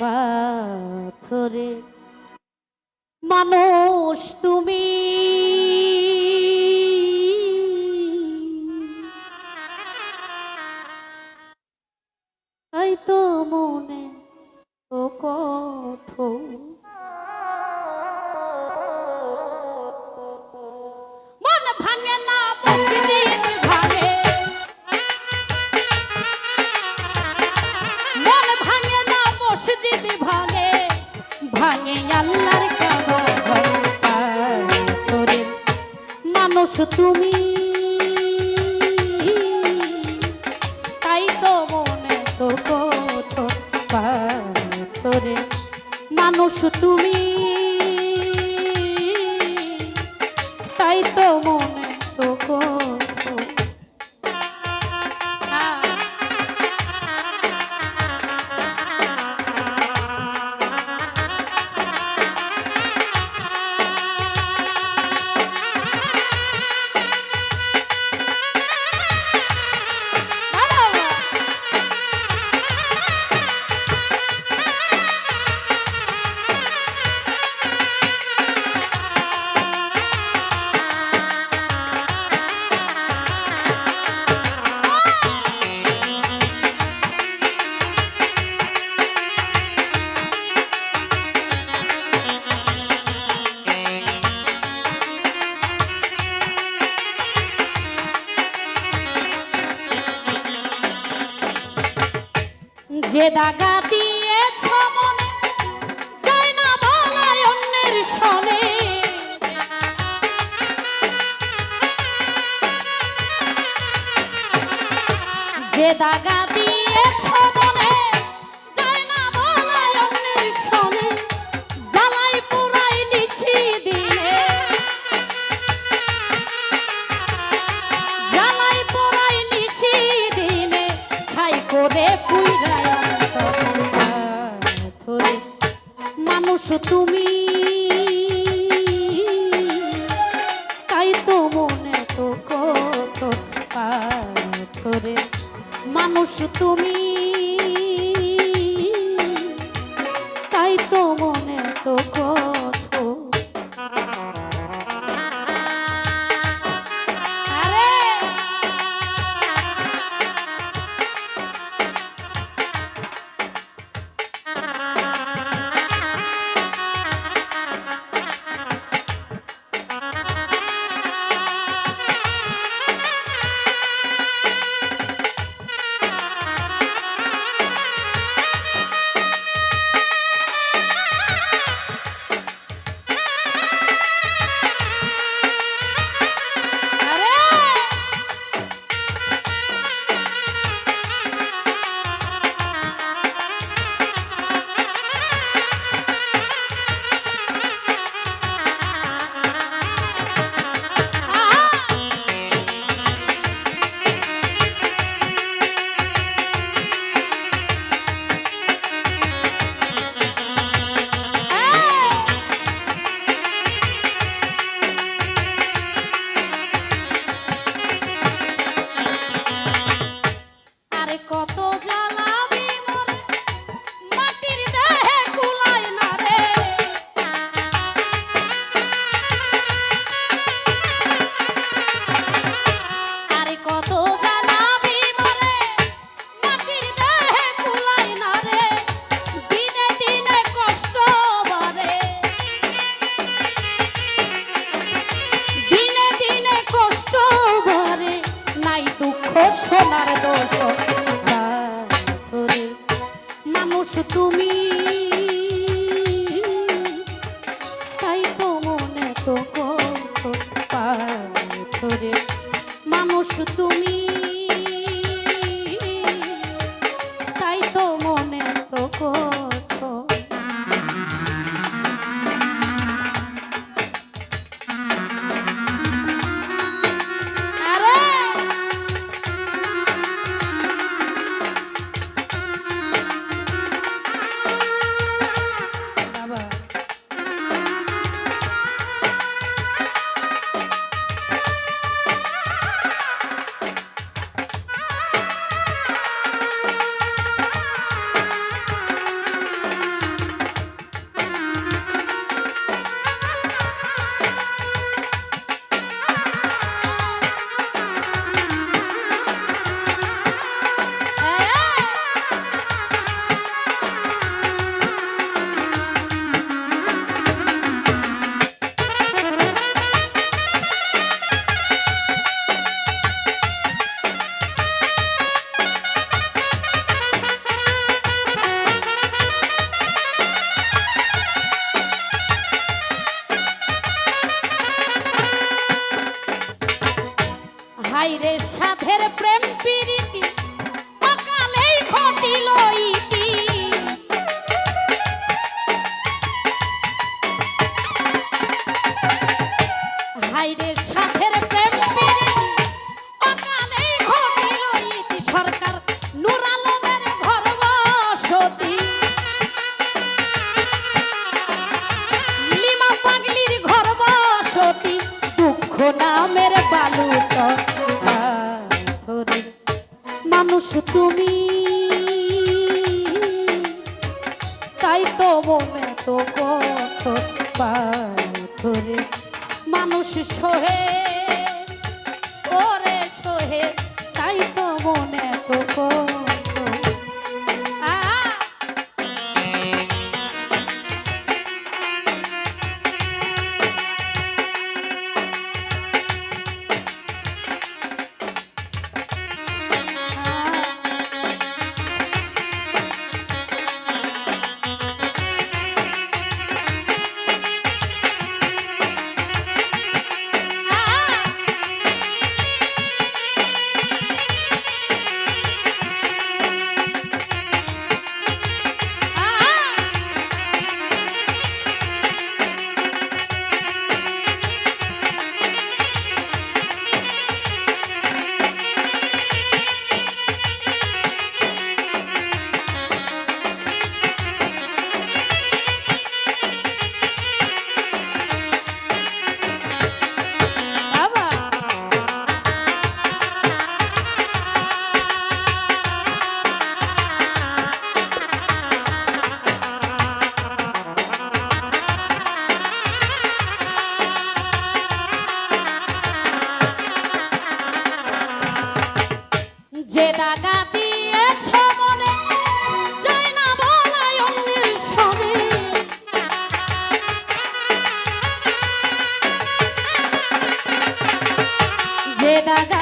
পাথরে। মানুষ তুমি। তুমি? দাগা দিয়েছ মনে যায় না বলায় অন্যের সনে। যে দাগা সাধের প্রেম পিরিতি সকালেই ঘটিল ইতি। হাইরে সাধের প্রেম পিরিতি সকালেই ঘটিল ইতি। সরকার নুরালমের ঘর বসতি। লিমা পাগলির ঘর মানুষ তুমি। তাই তো মনে তো কত পাথরে মানুষ সহে পরে সহে, তাই তো মনে তো কত da da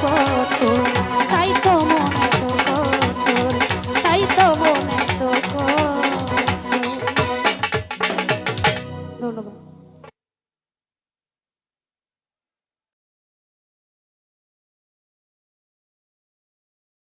কত তাই তো মনে